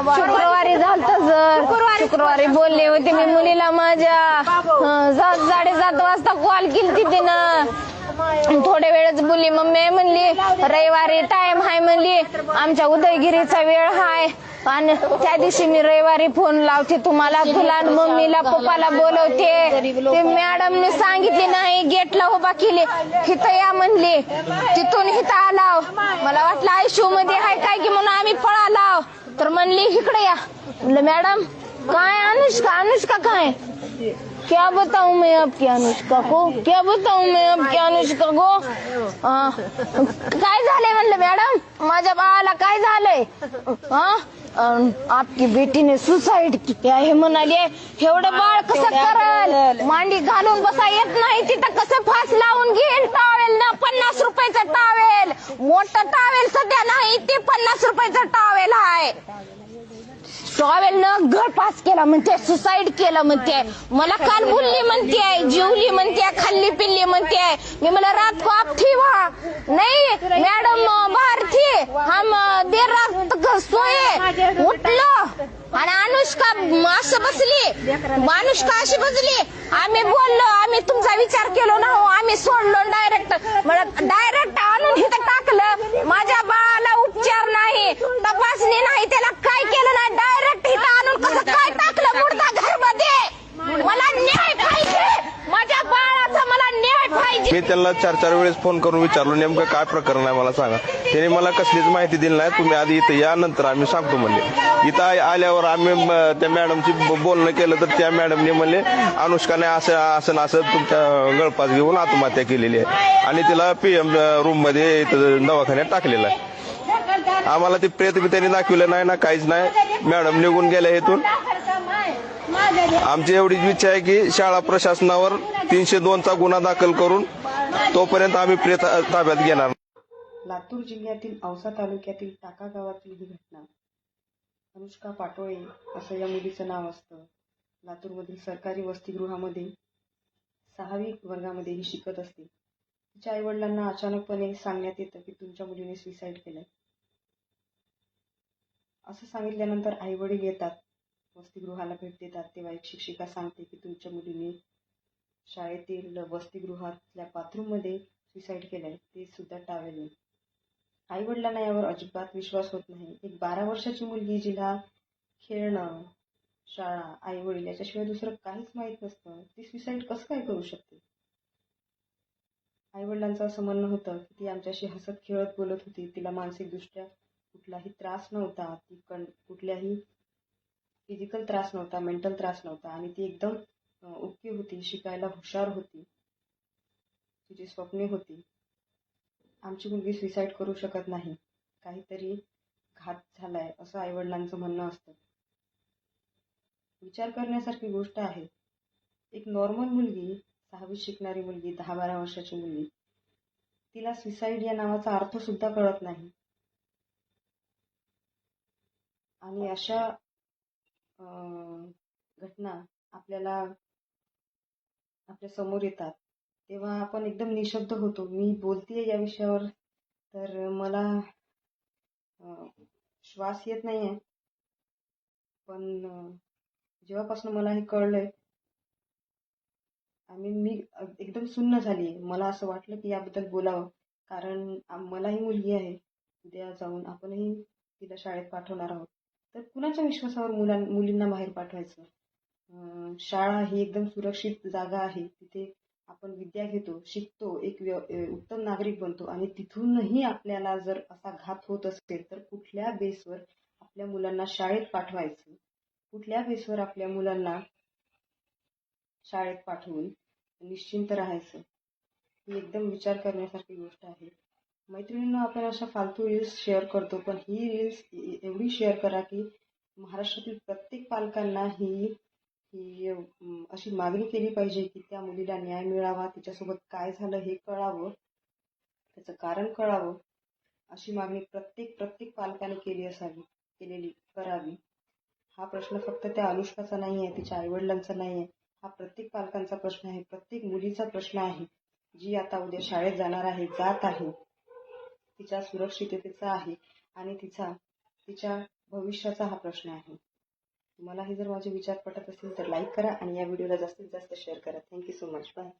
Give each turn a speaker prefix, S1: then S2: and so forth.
S1: शुक्रवारी झालत सर. शुक्रवारी बोलले होते मी मुलीला माझ्या हं, सात साडेसात वाजता कॉल केली तिनं. थोड्या वेळच बोलली मम्मी म्हणली रविवारी टाइम हाय म्हणली आमच्या उदयगिरीचा वेळ हाय. आणि त्या दिवशी मी रविवारी फोन लावते तुम्हाला आणि मम्मीला पप्पाला बोलवते. ते मॅडमने सांगितले नाही गेटला उभा केली. इथं या म्हणली. तिथून इथं आलाव. मला वाटलं आयशू मध्ये आहे काय की? म्हणून आम्ही तर म्हणली इकडे या. म्हणलं मॅडम, काय अनुष्का? अनुष्का काय? क्या बताऊँ मैं आपकी अनुष्का को? क्या बताऊँ मैं आपकी अनुष्का को? हाँ. काय मज़ा म्हणलं, मॅडम? माझ्या बाळाला काय झालंय? हा? अन आपकी बेटीने सुसाईड केली आहे म्हणाली एवढं बाळ कसं करल? मांडी घालून बसा येत नाही तिथं कसं फास लावून घेईल टावेल ना? पन्नास रुपयाचं टावेल मोठं टावेल सध्या नाही ते पन्नास रुपयाचं टावेल आहे. टॉवेल न घर पास केला म्हणते सुसाईड केलं म्हणते. मला काल बोलली म्हणते जेवली म्हणते खाल्ली पिल्ली म्हणते. मी मला रात को आप वहाँ? नहीं मैडम बाहर थी हम देर रात तक सोये उठलो आणि अनुष्का असं बसली अनुष्का अशी बसली आम्ही बोललो आम्ही तुमचा विचार केलो ना हो आम्ही सोडलो डायरेक्ट डायरेक्ट आणून इथं टाकलं माझ्या बाळाला उपचार नाही तपासणी नाही त्याला काय केलं नाही डायरेक्ट इथं आणून कसं काय टाकलं मुर्दा घरमध्ये मला न्याय पाहिजे माझ्या बाळाचा मला न्याय पाहिजे
S2: मी त्यांना चार चार वेळेस फोन करून विचारलो नेमकं काय प्रकरण आहे मला सांगा. त्याने मला कसलीच माहिती दिली नाही तुम्ही आधी इथं या नंतर आम्ही सांगतो म्हणले. इथं आल्यावर आम्ही त्या मॅडमची ब- बोलणं केलं तर त्या मॅडमने म्हणले अनुष्काने असं असं असं तुमच्या गळपास घेऊन आत्महत्या केलेली आहे. आणि तिला पीएम रूममध्ये इथं दवाखान्यात टाकलेलं आहे. आम्हाला ते प्रेत बी त्यांनी दाखविलं नाही ना काहीच नाही. मॅडम निघून गेल्या इथून. आमची एवढीच इच्छा आहे की शाळा प्रशासनावर तीनशे दोनचा गुन्हा दाखल करून तोपर्यंत आम्ही ताब्यात घेणार.
S3: लातूर जिल्ह्यातील औसा तालुक्यातील टाका गावातील ही घटना. अनुष्का पाटोळे असं या मुलीचं नाव असतं. लातूरमधील सरकारी वसतिगृहामध्ये सहावी वर्गामध्ये ही शिकत असते. तिच्या आईवडिलांना अचानकपणे सांगण्यात येतं की तुमच्या मुलीने सुसाईड केलंय. असं सांगितल्यानंतर आईवडील येतात. वसतिगृहाला भेट देतात. तेव्हा एक शिक्षिका सांगते की तुमच्या मुलीने शाळेतील वसतिगृहातल्या बाथरूममध्ये सुसाईड केलंय. ते सुद्धा टावेल आई वडिलांना यावर अजिबात विश्वास होत नाही. एक बारा वर्षाची मुलगी जिला खेळणं शाळा आई वडील याच्याशिवाय दुसरं काहीच माहीत नसतं. ती सुसाईड कसं काय करू शकते? आई वडिलांचं असं म्हणणं होतं की ती आमच्याशी हसत खेळत बोलत होती. तिला मानसिकदृष्ट्या कुठलाही त्रास नव्हता. ती कण कुठल्याही फिजिकल त्रास नव्हता मेंटल त्रास नव्हता आणि ती एकदम ओके होती शिकायला हुशार होती. तिची स्वप्ने होती. आमची मुलगी सुसाईड करू शकत नाही. काहीतरी घात झालाय असं आईवडिलांचं म्हणणं असतं. विचार करण्यासारखी गोष्ट आहे. एक नॉर्मल मुलगी सहावीत शिकणारी मुलगी दहा बारा वर्षाची मुलगी तिला सुसाईड या नावाचा अर्थ सुद्धा कळत नाही. आणि अशा घटना आपल्याला आपल्यासमोर येतात. तेव्हा आपण एकदम निशब्द होतो. मी बोलतेय या विषयावर तर मला श्वास येत नाही आहे पण जेव्हापासून मला हे कळलंय आम्ही मी एकदम सुन्न झाली आहे मला असं वाटलं की याबद्दल बोलावं. कारण आम- मलाही मुलगी आहे. उद्या जाऊन आपणही तिला शाळेत पाठवणार आहोत. तर कुणाच्या विश्वासावर मुलां मुलींना बाहेर पाठवायचं? शाळा ही एकदम सुरक्षित जागा आहे. तिथे आपण विद्या घेतो शिकतो एक व्य उत्तम नागरिक बनतो आणि तिथूनही आपल्याला जर असा घात होत असेल तर कुठल्या बेसवर आपल्या मुलांना शाळेत पाठवायचं? कुठल्या बेसवर आपल्या मुलांना शाळेत पाठवून निश्चिंत राहायचं? ही एकदम विचार करण्यासारखी गोष्ट आहे. मैत्रिणींना आपण अशा फालतू रील्स शेअर करतो पण ही रील्स एवढी शेअर करा की महाराष्ट्रातील प्रत्येक पालकांना ही ही अशी मागणी केली पाहिजे की त्या मुलीला न्याय मिळावा तिच्यासोबत काय झालं हे कळावं त्याचं कारण कळावं अशी मागणी प्रत्येक प्रत्येक पालकाने केली असावी केलेली करावी. हा प्रश्न फक्त त्या अनुष्काचा नाही आहे तिच्या आईवडिलांचा नाही आहे हा प्रत्येक पालकांचा प्रश्न आहे प्रत्येक मुलीचा प्रश्न आहे जी आता उद्या शाळेत जाणार आहे जात आहे. तिच्या सुरक्षिततेचा आहे आणि तिचा तिच्या भविष्याचा हा प्रश्न आहे. तुम्हालाही जर माझे विचार पटत असतील तर लाईक करा आणि या व्हिडिओला जास्तीत जास्त शेअर करा. Thank you so much bye